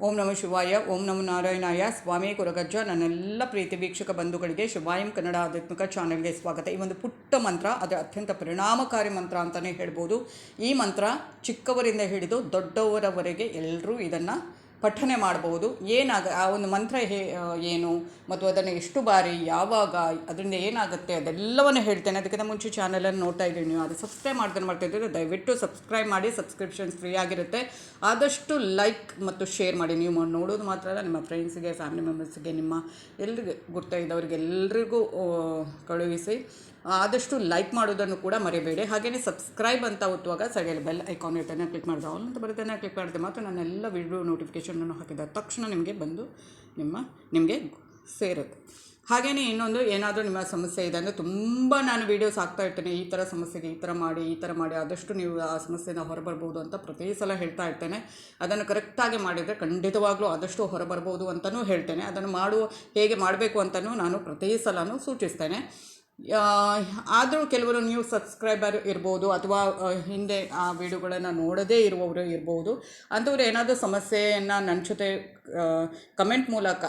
ಓಂ ನಮ ಶಿವಾಯ, ಓಂ ನಮ ನಾರಾಯಣಾಯ. ಸ್ವಾಮಿ ಕುರಗಜ್ಜ. ನನ್ನೆಲ್ಲ ಪ್ರೀತಿ ವೀಕ್ಷಕ ಬಂಧುಗಳಿಗೆ ಶಿವಾಯಂ ಕನ್ನಡ ಆಧ್ಯಾತ್ಮಿಕ ಚಾನೆಲ್ಗೆ ಸ್ವಾಗತ. ಈ ಒಂದು ಪುಟ್ಟ ಮಂತ್ರ, ಅದು ಅತ್ಯಂತ ಪರಿಣಾಮಕಾರಿ ಮಂತ್ರ ಅಂತಲೇ ಹೇಳ್ಬೋದು. ಈ ಮಂತ್ರ ಚಿಕ್ಕವರಿಂದ ಹಿಡಿದು ದೊಡ್ಡವರವರೆಗೆ ಎಲ್ಲರೂ ಇದನ್ನು ಪಠನೆ ಮಾಡಬಹುದು ಏನಾಗ, ಆ ಒಂದು ಮಂತ್ರ ಹೇ ಏನು, ಮತ್ತು ಅದನ್ನು ಎಷ್ಟು ಬಾರಿ, ಯಾವಾಗ, ಅದರಿಂದ ಏನಾಗುತ್ತೆ, ಅದೆಲ್ಲವನ್ನು ಹೇಳ್ತೇನೆ. ಅದಕ್ಕಿಂತ ಮುಂಚೆ ಚಾನಲನ್ನು ನೋಡ್ತಾ ಇದ್ದೀವಿ ನೀವು. ಅದು ಸಬ್ಸ್ಕ್ರೈಬ್ ಮಾಡ್ತಾನೆ ಮಾಡ್ತಾ ಇದ್ದರೆ ದಯವಿಟ್ಟು ಸಬ್ಸ್ಕ್ರೈಬ್ ಮಾಡಿ, ಸಬ್ಸ್ಕ್ರಿಪ್ಷನ್ಸ್ ಫ್ರೀ ಆಗಿರುತ್ತೆ. ಆದಷ್ಟು ಲೈಕ್ ಮತ್ತು ಶೇರ್ ಮಾಡಿ. ನೀವು ನೋಡೋದು ಮಾತ್ರ ಅಲ್ಲ, ನಿಮ್ಮ ಫ್ರೆಂಡ್ಸ್ಗೆ, ಫ್ಯಾಮಿಲಿ ಮೆಂಬರ್ಸ್ಗೆ, ನಿಮ್ಮ ಎಲ್ರಿಗೆ ಎಲ್ರಿಗೂ ಕಳುಹಿಸಿ. ಆದಷ್ಟು ಲೈಕ್ ಮಾಡೋದನ್ನು ಕೂಡ ಮರಿಬೇಡಿ. ಹಾಗೆಯೇ ಸಬ್ಸ್ಕ್ರೈಬ್ ಅಂತ ಒತ್ತುವಾಗ ಸೈಡಲ್ಲಿ ಬೆಲ್ ಐಕಾನ್ ಇರ್ತೇನೆ ಕ್ಲಿಕ್ ಮಾಡಿದೆ ಆಲ್ ಅಂತ ಬರುತ್ತೆ ಕ್ಲಿಕ್ ಮಾಡಿದೆ ಮಾತ್ರ ನಾನೆಲ್ಲ ವಿಡಿಯೋ ನೋಟಿಫಿಕೇಷನನ್ನು ಹಾಕಿದ ತಕ್ಷಣ ನಿಮಗೆ ಬಂದು ನಿಮ್ಮ, ನಿಮಗೆ ಸೇರುತ್ತೆ. ಹಾಗೆಯೇ ಇನ್ನೊಂದು ಏನಾದರೂ ನಿಮ್ಮ ಸಮಸ್ಯೆ ಇದೆ ಅಂದರೆ ತುಂಬ ನಾನು ವೀಡಿಯೋಸ್ ಹಾಕ್ತಾ ಇರ್ತೇನೆ. ಈ ಥರ ಸಮಸ್ಯೆಗೆ ಈ ಥರ ಮಾಡಿ, ಈ ಥರ ಮಾಡಿ, ಆದಷ್ಟು ನೀವು ಆ ಸಮಸ್ಯೆಯಿಂದ ಹೊರಬರ್ಬೋದು ಅಂತ ಪ್ರತಿ ಸಲ ಹೇಳ್ತಾ ಇರ್ತೇನೆ. ಅದನ್ನು ಕರೆಕ್ಟಾಗಿ ಮಾಡಿದರೆ ಖಂಡಿತವಾಗ್ಲೂ ಆದಷ್ಟು ಹೊರಬರ್ಬೋದು ಅಂತಲೂ ಹೇಳ್ತೇನೆ. ಅದನ್ನು ಮಾಡುವ, ಹೇಗೆ ಮಾಡಬೇಕು ಅಂತಲೂ ನಾನು ಪ್ರತಿ ಸಲನೂ ಸೂಚಿಸ್ತೇನೆ. ಆದರೂ ಕೆಲವರು ನ್ಯೂ ಸಬ್ಸ್ಕ್ರೈಬರ್ ಇರ್ಬೋದು ಅಥವಾ ಹಿಂದೆ ಆ ವಿಡಿಯೋಗಳನ್ನು ನೋಡದೇ ಇರುವವರು ಇರ್ಬೋದು. ಅಂಥವ್ರು ಏನಾದರೂ ಸಮಸ್ಯೆಯನ್ನು ನನ್ನ ಜೊತೆ ಕಮೆಂಟ್ ಮೂಲಕ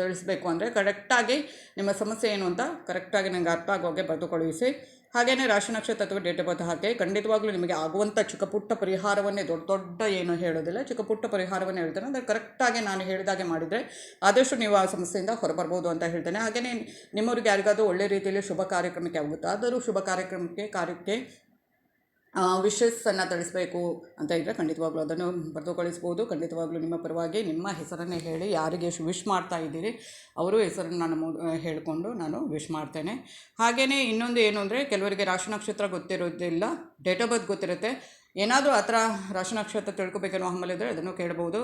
ತಿಳಿಸ್ಬೇಕು ಅಂದರೆ ಕರೆಕ್ಟಾಗಿ ನಿಮ್ಮ ಸಮಸ್ಯೆ ಏನು ಅಂತ ಕರೆಕ್ಟಾಗಿ ನನಗೆ ಅರ್ಥ ಆಗೋಗೆ ಬರೆದು ಕಳುಹಿಸಿ ಹಾಗೆಯೇ ರಾಶಿ ನಕ್ಷತ್ರ ಅಥವಾ ಡೇಟ್ ಆಫ್ ಬರ್ತ್ ಹಾಕಿ ಖಂಡಿತವಾಗ್ಲೂ ನಿಮಗೆ ಆಗುವಂಥ ಚಿಕ್ಕ ಪುಟ್ಟ ಪರಿಹಾರವನ್ನೇ, ದೊಡ್ಡ ದೊಡ್ಡ ಏನು ಹೇಳೋದಿಲ್ಲ, ಚಿಕ್ಕ ಪುಟ್ಟ ಪರಿಹಾರವನ್ನೇ ಹೇಳ್ತೇನೆ. ಅಂದರೆ ಕರೆಕ್ಟಾಗಿ ನಾನು ಹೇಳಿದಾಗೆ ಮಾಡಿದರೆ ಆದಷ್ಟು ನೀವು ಆ ಸಮಸ್ಯೆಯಿಂದ ಹೊರಬರ್ಬೋದು ಅಂತ ಹೇಳ್ತೇನೆ. ಹಾಗೆಯೇ ನಿಮ್ಮವ್ರಿಗೆ ಯಾರಿಗಾದರೂ ಒಳ್ಳೆ ರೀತಿಯಲ್ಲಿ ಶುಭ ಕಾರ್ಯಕ್ರಮಕ್ಕೆ ಆಗುತ್ತೆ, ಆದರೂ ಶುಭ ಕಾರ್ಯಕ್ರಮಕ್ಕೆ, ಕಾರ್ಯಕ್ಕೆ ವಿಶಸ್ಸನ್ನು ತಿಳಿಸ್ಬೇಕು ಅಂತ ಇದ್ದರೆ ಖಂಡಿತವಾಗ್ಲೂ ಅದನ್ನು ಬರೆದು ಕಳಿಸ್ಬೋದು ಖಂಡಿತವಾಗ್ಲೂ ನಿಮ್ಮ ಪರವಾಗಿ ನಿಮ್ಮ ಹೆಸರನ್ನೇ ಹೇಳಿ ಯಾರಿಗೆ ವಿಶ್ ಮಾಡ್ತಾ ಇದ್ದೀರಿ, ಅವರು ಹೆಸರನ್ನು ನಾನು ಹೇಳಿಕೊಂಡು ನಾನು ವಿಶ್ ಮಾಡ್ತೇನೆ. ಹಾಗೆಯೇ ಇನ್ನೊಂದು ಏನು ಅಂದರೆ, ಕೆಲವರಿಗೆ ರಾಶಿ ನಕ್ಷತ್ರ ಗೊತ್ತಿರೋದಿಲ್ಲ ಡೇಟ್ ಆಫ್ ಬರ್ತ್ ಗೊತ್ತಿರುತ್ತೆ. ಏನಾದರೂ ಆ ಥರ ರಾಶಿ ನಕ್ಷತ್ರ ತಿಳ್ಕೊಬೇಕನ್ನೋ ಹಮ್ಮಲಿದ್ರೆ ಅದನ್ನು ಕೇಳ್ಬೋದು.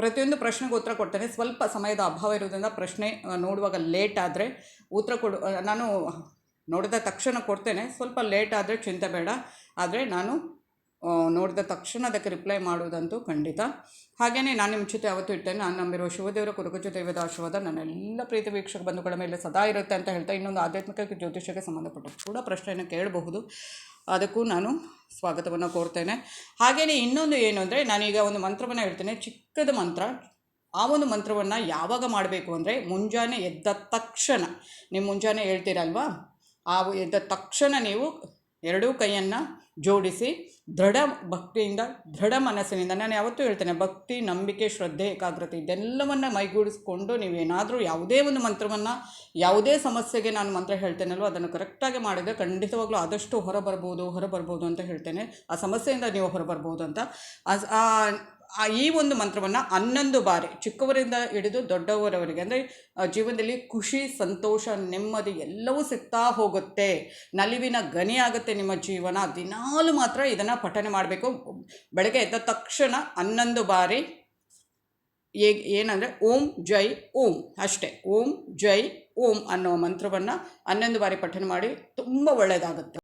ಪ್ರತಿಯೊಂದು ಪ್ರಶ್ನೆಗೆ ಉತ್ತರ ಕೊಡ್ತೇನೆ. ಸ್ವಲ್ಪ ಸಮಯದ ಅಭಾವ ಇರೋದ್ರಿಂದ ಪ್ರಶ್ನೆ ನೋಡುವಾಗ ಲೇಟ್ ಆದರೆ ಉತ್ತರ ಕೊಡು ನಾನು ನೋಡಿದ ತಕ್ಷಣ ಕೊಡ್ತೇನೆ. ಸ್ವಲ್ಪ ಲೇಟ್ ಆದರೆ ಚಿಂತೆ ಬೇಡ. ಆದರೆ ನಾನು ನೋಡಿದ ತಕ್ಷಣ ಅದಕ್ಕೆ ರಿಪ್ಲೈ ಮಾಡುವುದಂತೂ ಖಂಡಿತ. ಹಾಗೆಯೇ ನಾನು ನಿಮ್ಮ ಜೊತೆ ಅವತ್ತು ಇರ್ತೇನೆ. ನಾನು ನಂಬಿರುವ ಶಿವದೇವರ ಕುರುಕುಜ ದೈವದ ಆಶೀರ್ವಾದ ನನ್ನೆಲ್ಲ ಪ್ರೀತಿ ವೀಕ್ಷಕ ಬಂಧುಗಳ ಮೇಲೆ ಸದಾ ಇರುತ್ತೆ ಅಂತ ಹೇಳ್ತಾ ಇನ್ನೊಂದು ಆಧ್ಯಾತ್ಮಿಕ ಜ್ಯೋತಿಷ್ಯಕ್ಕೆ ಸಂಬಂಧಪಟ್ಟ ಕೂಡ ಪ್ರಶ್ನೆಯನ್ನು ಕೇಳಬಹುದು. ಅದಕ್ಕೂ ನಾನು ಸ್ವಾಗತವನ್ನು ಕೋರ್ತೇನೆ. ಹಾಗೆಯೇ ಇನ್ನೊಂದು ಏನು ಅಂದರೆ, ನಾನೀಗ ಒಂದು ಮಂತ್ರವನ್ನು ಹೇಳ್ತೇನೆ. ಚಿಕ್ಕದ ಮಂತ್ರ. ಆ ಒಂದು ಮಂತ್ರವನ್ನು ಯಾವಾಗ ಮಾಡಬೇಕು ಅಂದರೆ, ಮುಂಜಾನೆ ಎದ್ದ ತಕ್ಷಣ. ನೀವು ಮುಂಜಾನೆ ಹೇಳ್ತೀರಲ್ವಾ? ಆ ಎದ್ದ ತಕ್ಷಣ ನೀವು ಎರಡೂ ಕೈಯನ್ನು ಜೋಡಿಸಿ ದೃಢ ಭಕ್ತಿಯಿಂದ, ದೃಢ ಮನಸ್ಸಿನಿಂದ, ನಾನು ಯಾವತ್ತೂ ಹೇಳ್ತೇನೆ, ಭಕ್ತಿ, ನಂಬಿಕೆ, ಶ್ರದ್ಧೆ, ಏಕಾಗ್ರತೆ, ಇದೆಲ್ಲವನ್ನು ಮೈಗೂಡಿಸ್ಕೊಂಡು ನೀವೇನಾದರೂ ಯಾವುದೇ ಒಂದು ಮಂತ್ರವನ್ನು, ಯಾವುದೇ ಸಮಸ್ಯೆಗೆ ನಾನು ಮಂತ್ರ ಹೇಳ್ತೇನಲ್ವೋ, ಅದನ್ನು ಕರೆಕ್ಟಾಗಿ ಮಾಡಿದರೆ ಖಂಡಿತವಾಗ್ಲೂ ಆದಷ್ಟು ಹೊರಬರ್ಬೋದು ಹೊರಬರ್ಬೋದು ಅಂತ ಹೇಳ್ತೇನೆ. ಆ ಸಮಸ್ಯೆಯಿಂದ ನೀವು ಹೊರಬರ್ಬೋದು ಅಂತ. ಆ ಆ ಈ ಒಂದು ಮಂತ್ರವನ್ನು ಹನ್ನೊಂದು ಬಾರಿ ಚಿಕ್ಕವರಿಂದ ಹಿಡಿದು ದೊಡ್ಡವರವರಿಗೆ, ಅಂದರೆ ಜೀವನದಲ್ಲಿ ಖುಷಿ, ಸಂತೋಷ, ನೆಮ್ಮದಿ ಎಲ್ಲವೂ ಸಿಗ್ತಾ ಹೋಗುತ್ತೆ. ನಲಿವಿನ ಗನಿ ಆಗುತ್ತೆ ನಿಮ್ಮ ಜೀವನ. ದಿನಾಲು ಮಾತ್ರ ಇದನ್ನು ಪಠನೆ ಮಾಡಬೇಕು. ಬೆಳಗ್ಗೆ ಎದ್ದ ತಕ್ಷಣ ಹನ್ನೊಂದು ಬಾರಿ ಏನಂದರೆ, ಓಂ ಜೈ ಓಂ, ಅಷ್ಟೇ. ಓಂ ಜೈ ಓಂ ಅನ್ನೋ ಮಂತ್ರವನ್ನು ಹನ್ನೊಂದು ಬಾರಿ ಪಠನೆ ಮಾಡಿ, ತುಂಬ ಒಳ್ಳೆಯದಾಗುತ್ತೆ